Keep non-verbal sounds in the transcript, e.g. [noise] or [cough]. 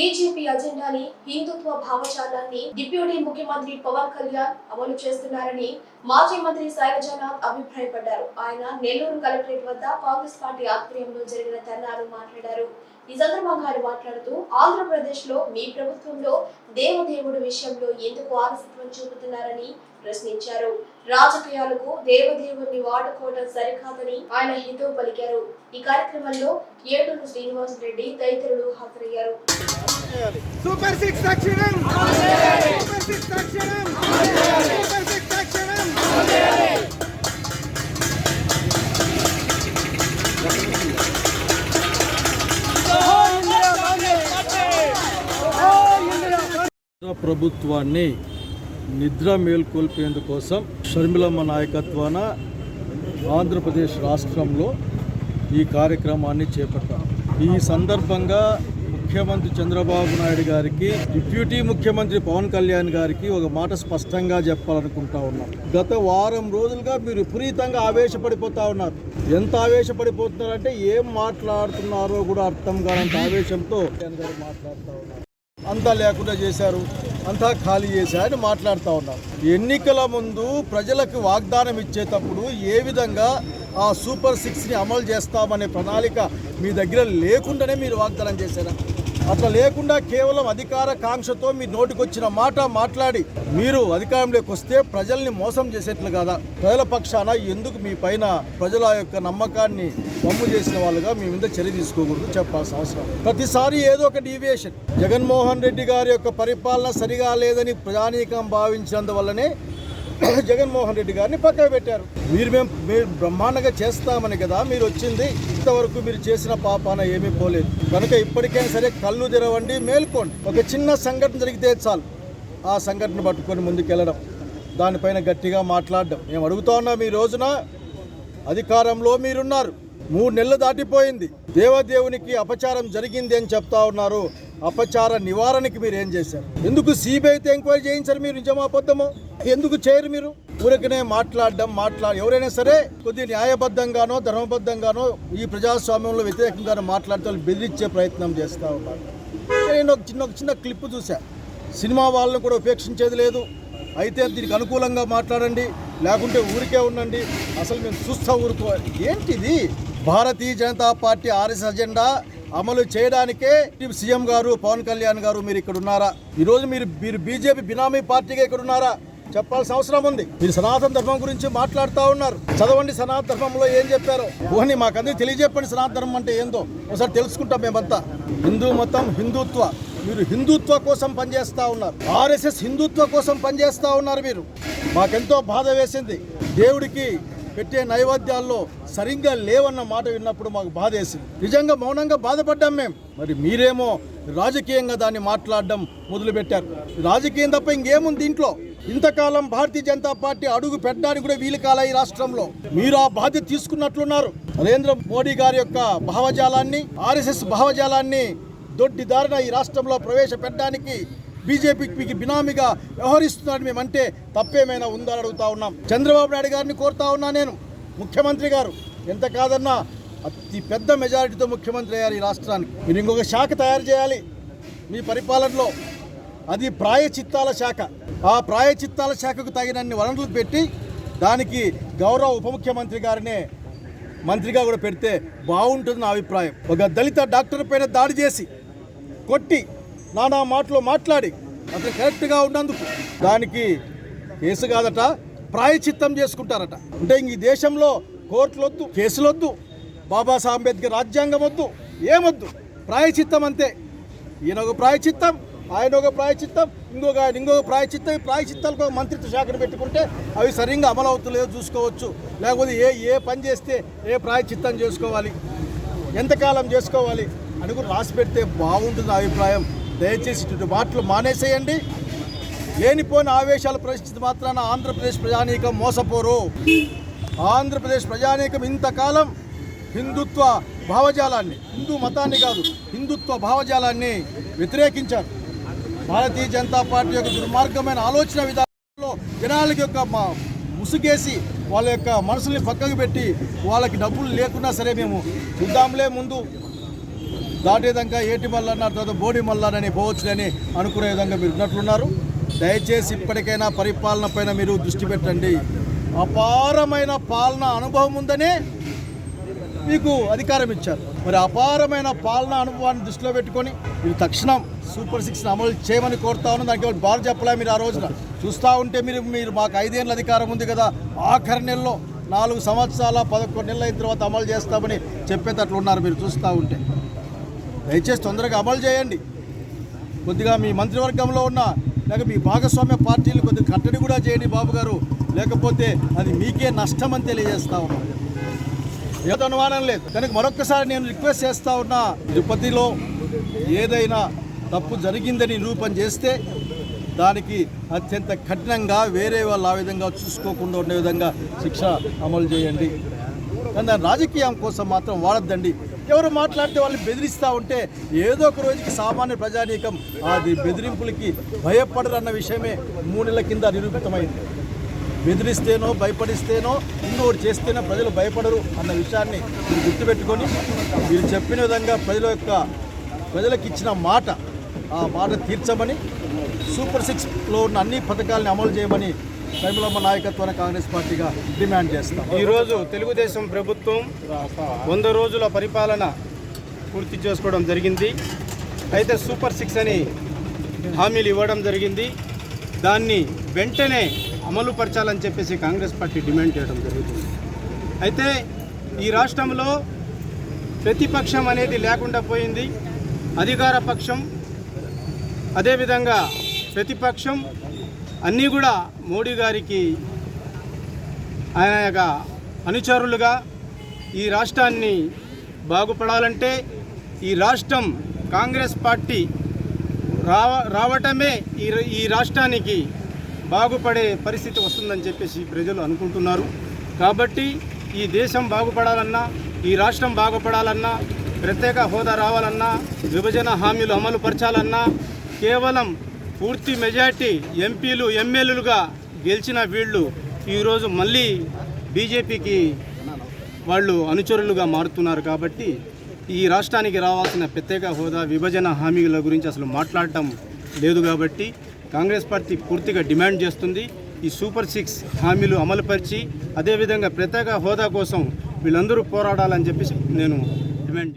BJP అజెండాని హిందుత్వ భావజాలాన్ని deputy ముఖ్యమంత్రి పవన్ కళ్యాణ్ అమలు చేస్తున్నారని మాజీ మంత్రి శైలజానాథ్ అభిప్రాయపడ్డారు. ఆయన నెల్లూరు కలెక్టరేట్ వద్ద కాంగ్రెస్ పార్టీ ఆధ్వర్యంలో జరిగిన ధర్నాలో మాట్లాడారు. ఈ సందర్భంగా ఆయన మాట్లాడుతూ ఆంధ్రప్రదేశ్లో మీ ప్రభుత్వంలో దేవదేవుడు విషయంలో ఎందుకు ఆలస్యత్వం చూపుతున్నారని ప్రశ్నించారు. రాజకీయాలకు దేవదేవుణ్ణి వాడుకోవడం సరికాదని ఆయన హితవు పలికారు ఈ కార్యక్రమంలో ఏటూరు శ్రీనివాస్ రెడ్డి తదితరులు హాజరయ్యారు సూపర్ సిక్స్ తక్షణం సూపర్ సిక్స్ తక్షణం సూపర్ సిక్స్ తక్షణం ప్రభుత్వాన్ని నిద్ర మేల్కొల్పేందుకోసం షర్మిలమ్మ నాయకత్వాన ఆంధ్రప్రదేశ్ రాష్ట్రంలో ఈ కార్యక్రమాన్ని చేపట్టాం. ఈ సందర్భంగా ముఖ్యమంత్రి చంద్రబాబు నాయుడు గారికి డిప్యూటీ ముఖ్యమంత్రి పవన్ కళ్యాణ్ గారికి ఒక మాట స్పష్టంగా చెప్పాలనుకుంటా ఉన్నాం. గత వారం రోజులుగా మీరు విపరీతంగా ఆవేశపడిపోతా ఉన్నారు. ఎంత ఆవేశపడిపోతున్నారంటే ఏం మాట్లాడుతున్నారో కూడా అర్థం కానంత ఆవేశంతో మాట్లాడుతూ ఉన్నారు. అంతా లేకుండా చేశారు. అంతా ఖాళీ చేశారని మాట్లాడుతూ ఉన్నారు. ఎన్నికల ముందు ప్రజలకు వాగ్దానం ఇచ్చేటప్పుడు ఏ విధంగా ఆ సూపర్ సిక్స్ని అమలు చేస్తామనే ప్రణాళిక మీ దగ్గర లేకుండానే మీరు వాగ్దానం చేశారా? అట్లా లేకుండా కేవలం అధికార కాంక్షతో మీ నోటికొచ్చిన మాట మాట్లాడి మీరు అధికారంలోకి వస్తే ప్రజల్ని మోసం చేసేట్లు కదా? ప్రజల పక్షాన ఎందుకు మీ పైన ప్రజల యొక్క నమ్మకాన్ని వమ్ము చేసిన వాళ్ళుగా మీ మీద చర్య తీసుకోకూడదు చెప్పాల్సిన అవసరం. ప్రతిసారి ఏదో ఒక డీవియేషన్ జగన్మోహన్ రెడ్డి గారి యొక్క పరిపాలన సరిగా లేదని ప్రజానీకం భావించినందువల్లనే [coughs] జగన్మోహన్ రెడ్డి గారిని పక్కన పెట్టారు. మీరు మేము మీరు బ్రహ్మాండంగా చేస్తామని కదా మీరు వచ్చింది. ఇంతవరకు మీరు చేసిన పాపాన ఏమీ పోలేదు. కనుక ఇప్పటికైనా సరే కళ్ళు తెరవండి మేల్కోండి. ఒక చిన్న సంఘటన జరిగితే చాలు. ఆ సంఘటన పట్టుకొని ముందుకెళ్ళడం. దానిపైన గట్టిగా మాట్లాడడం. మేము అడుగుతా ఉన్నాం ఈ రోజున అధికారంలో మీరున్నారు. మూడు నెలలు దాటిపోయింది. దేవదేవునికి అపచారం జరిగింది అని చెప్తా ఉన్నారు. అపచార నివారణకి మీరు ఏం చేశారు? ఎందుకు సిబిఐతో ఎంక్వైరీ చేయించారు మీరు నిజమా అబద్ధమో? ఎందుకు చేయరు మీరు? ఊరికనే మాట్లాడడం మాట్లా ఎవరైనా సరే కొద్ది న్యాయబద్ధంగానో ధర్మబద్ధంగానో ఈ ప్రజాస్వామ్యంలో వ్యతిరేకంగానో మాట్లాడితే వాళ్ళు బెదిరించే ప్రయత్నం చేస్తూ ఉన్నారు. నేను ఒక చిన్న ఒక చిన్న క్లిప్ చూసా సినిమా వాళ్ళని కూడా ఉపేక్షించేది లేదు. అయితే దీనికి అనుకూలంగా మాట్లాడండి. లేకుంటే ఊరికే ఉండండి. అసలు మేము చూస్తా ఊరుకోవాలి ఏంటిది? Bharatiya Janata party RS agenda అమలు చేయడానికే సీఎం గారు పవన్ కళ్యాణ్ గారు మీరు ఇక్కడ ఉన్నారా? ఈరోజు మీరు మీరు బీజేపీ బినామీ పార్టీగా ఇక్కడ ఉన్నారా? చెప్పాల్సిన అవసరం ఉంది. మీరు సనాతన ధర్మం గురించి మాట్లాడుతూ ఉన్నారు. చదవండి సనాతన ధర్మంలో ఏం చెప్పారు. ఓహ్ని మాకందరికి తెలియజెప్పండి. సనాతన ధర్మం అంటే ఏందో? ఒకసారి తెలుసుకుంటాం మేమంతా. హిందూ మతం హిందుత్వ. మీరు హిందుత్వ కోసం పనిచేస్తూ ఉన్నారు. ఆర్ఎస్ఎస్ హిందుత్వ కోసం పనిచేస్తూ ఉన్నారు మీరు. మాకెంతో బాధ వేసింది. దేవుడికి పెట్టే నైవేద్యాల్లో సరిగ్గా లేవన్న మాట విన్నప్పుడు మాకు బాధ వేసింది నిజంగా మౌనంగా బాధపడ్డాం మేము మరి మీరేమో రాజకీయంగా దాన్ని మాట్లాడడం మొదలుపెట్టారు. రాజకీయం తప్ప ఇంకేముంది దీంట్లో ఇంతకాలం భారతీయ జనతా పార్టీ అడుగు పెట్టడానికి కూడా వీలు కాల ఈ రాష్ట్రంలో? మీరు ఆ బాధ్యత తీసుకున్నట్లున్నారు. నరేంద్ర మోడీ గారి యొక్క భావజాలాన్ని ఆర్ఎస్ఎస్ భావజాలాన్ని దొడ్డిదారిన ఈ రాష్ట్రంలో ప్రవేశపెట్టడానికి బీజేపీకి మీకు బినామీగా వ్యవహరిస్తున్నారని మేమంటే తప్పేమైనా ఉందని అడుగుతా ఉన్నాం. చంద్రబాబు నాయుడు గారిని కోరుతా ఉన్నా నేను. ముఖ్యమంత్రి గారు. ఎంత కాదన్నా అతి పెద్ద మెజారిటీతో ముఖ్యమంత్రి అయ్యారు ఈ రాష్ట్రానికి. మీరు ఇంకొక శాఖ తయారు చేయాలి. మీ పరిపాలనలో. అది ప్రాయచిత్తాల శాఖ. ఆ ప్రాయచిత్తాల శాఖకు తగినన్ని వనరులు పెట్టి దానికి గౌరవ ఉప ముఖ్యమంత్రి గారినే మంత్రిగా కూడా పెడితే బాగుంటుంది నా అభిప్రాయం. ఒక దళిత డాక్టర్ పైన దాడి చేసి కొట్టి నానా మాటలు మాట్లాడి అతను కరెక్ట్గా ఉన్నందుకు. దానికి కేసు కాదట ప్రాయచిత్తం చేసుకుంటారట. అంటే ఈ దేశంలో కోర్టులొద్దు కేసులొద్దు బాబాసాహెబ్ అంబేద్కర్ రాజ్యాంగం వద్దు ఏమొద్దు? ప్రాయచిత్తం అంతే. ఈయన ఒక ప్రాయచిత్తం ఆయన ఒక ప్రాయచిత్తం ఇంకొక ఆయన ఇంకొక ప్రాయచిత్తం ఈ ప్రాయచిత్తాలకు ఒక మంత్రిత్వ శాఖను పెట్టుకుంటే అవి సరిగ్గా అమలు అవుతలేదో చూసుకోవచ్చు. లేకపోతే ఏ ఏ పని చేస్తే ఏ ప్రాయచిత్తం చేసుకోవాలి? ఎంతకాలం చేసుకోవాలి? అని కూడా రాసి పెడితే బాగుంటుంది అభిప్రాయం. దయచేసి ఇటువంటి మాటలు మానేసేయండి. లేనిపోయిన ఆవేశాలు పరిస్థితి మాత్రాన ఆంధ్రప్రదేశ్ ప్రజానీకం మోసపోరు. ఆంధ్రప్రదేశ్ ప్రజానీకం ఇంతకాలం హిందుత్వ భావజాలాన్ని హిందూ మతాన్ని కాదు హిందుత్వ భావజాలాన్ని వ్యతిరేకించారు. భారతీయ జనతా పార్టీ యొక్క దుర్మార్గమైన ఆలోచన విధానంలో జనాలకి యొక్క మా ముసుగేసి వాళ్ళ యొక్క మనసుల్ని పక్కకు పెట్టి వాళ్ళకి డబ్బులు లేకున్నా సరే మేము చూద్దాంలే ముందు. దాటే విధంగా ఏటి మల్లన్నారు తర్వాత బోడి మల్లారని పోవచ్చునని అనుకునే విధంగా మీరు ఉన్నట్లున్నారు. దయచేసి ఇప్పటికైనా పరిపాలన పైన మీరు దృష్టి పెట్టండి. అపారమైన పాలన అనుభవం ఉందనే మీకు అధికారం ఇచ్చారు. మరి అపారమైన పాలన అనుభవాన్ని దృష్టిలో పెట్టుకొని మీరు తక్షణం సూపర్ సిక్స్ అమలు చేయమని కోరుతా ఉన్నాం. దానికి ఎవరు బాగా చెప్పలే మీరు ఆ రోజున? చూస్తూ ఉంటే మీరు మీరు మాకు ఐదేళ్ళ అధికారం ఉంది కదా ఆఖరి నెలలో నాలుగు సంవత్సరాల పదకొండు నెలల అయిన తర్వాత అమలు చేస్తామని చెప్పేటట్లు ఉన్నారు మీరు చూస్తూ ఉంటే. దయచేసి తొందరగా అమలు చేయండి. కొద్దిగా మీ మంత్రివర్గంలో ఉన్న లేక మీ భాగస్వామ్య పార్టీలు కొద్దిగా కట్టడి కూడా చేయండి బాబు గారు. లేకపోతే అది మీకే నష్టం అని తెలియజేస్తా ఉన్నాను ఏదో అనుమానం లేదు. కనుక మరొక్కసారి నేను రిక్వెస్ట్ చేస్తా ఉన్నా తిరుపతిలో ఏదైనా తప్పు జరిగిందని నిరూపణ చేస్తే దానికి అత్యంత కఠినంగా వేరే వాళ్ళు ఆ విధంగా చూసుకోకుండా ఉండే విధంగా శిక్ష అమలు చేయండి. కానీ దాని రాజకీయం కోసం మాత్రం వాడద్దండి. ఎవరు మాట్లాడితే వాళ్ళు బెదిరిస్తూ ఉంటే ఏదో ఒక రోజుకి సామాన్య ప్రజానీకం అది బెదిరింపులకి భయపడరన్న విషయమే మూడు నెలల కింద నిరూపితమైంది. బెదిరిస్తేనో భయపడిస్తేనో ఇంకోటి చేస్తేనో ప్రజలు భయపడరు అన్న విషయాన్ని మీరు గుర్తుపెట్టుకొని మీరు చెప్పిన విధంగా ప్రజల యొక్క ప్రజలకు ఇచ్చిన మాట ఆ మాట తీర్చమని సూపర్ సిక్స్లో ఉన్న అన్ని పథకాలను అమలు చేయమని శర్మిలమ్మ నాయకత్వాన్ని కాంగ్రెస్ పార్టీగా డిమాండ్ చేస్తాం. ఈరోజు తెలుగుదేశం ప్రభుత్వం వంద రోజుల పరిపాలన పూర్తి చేసుకోవడం జరిగింది. అయితే సూపర్ సిక్స్ అని హామీలు ఇవ్వడం జరిగింది. దాన్ని వెంటనే అమలు పరచాలని చెప్పేసి కాంగ్రెస్ పార్టీ డిమాండ్ చేయడం జరుగుతుంది. అయితే ఈ రాష్ట్రంలో ప్రతిపక్షం అనేది లేకుండా పోయింది. అధికార పక్షం అదేవిధంగా ప్రతిపక్షం అన్నీ కూడా మోడీ గారికి ఆయన యొక్క అనుచరులుగా ఈ రాష్ట్రాన్ని బాగుపడాలంటే ఈ రాష్ట్రం కాంగ్రెస్ పార్టీ రావ రావటమే ఈ ఈ రాష్ట్రానికి బాగుపడే పరిస్థితి వస్తుందని చెప్పేసి ప్రజలు అనుకుంటున్నారు. కాబట్టి ఈ దేశం బాగుపడాలన్నా ఈ రాష్ట్రం బాగుపడాలన్నా ప్రత్యేక హోదా రావాలన్నా విభజన హామీలు అమలు పరచాలన్నా కేవలం పూర్తి మెజార్టీ ఎంపీలు ఎమ్మెల్యేలుగా గెలిచిన వీళ్ళు ఈరోజు మళ్ళీ బీజేపీకి వాళ్ళు అనుచరులుగా మారుతున్నారు కాబట్టి ఈ రాష్ట్రానికి రావాల్సిన ప్రత్యేక హోదా విభజన హామీల గురించి అసలు మాట్లాడటం లేదు కాబట్టి కాంగ్రెస్ పార్టీ పూర్తిగా డిమాండ్ చేస్తుంది. ఈ సూపర్ సిక్స్ హామీలు అమలుపరిచి అదేవిధంగా ప్రత్యేక హోదా కోసం వీళ్ళందరూ పోరాడాలని చెప్పేసి నేను డిమాండ్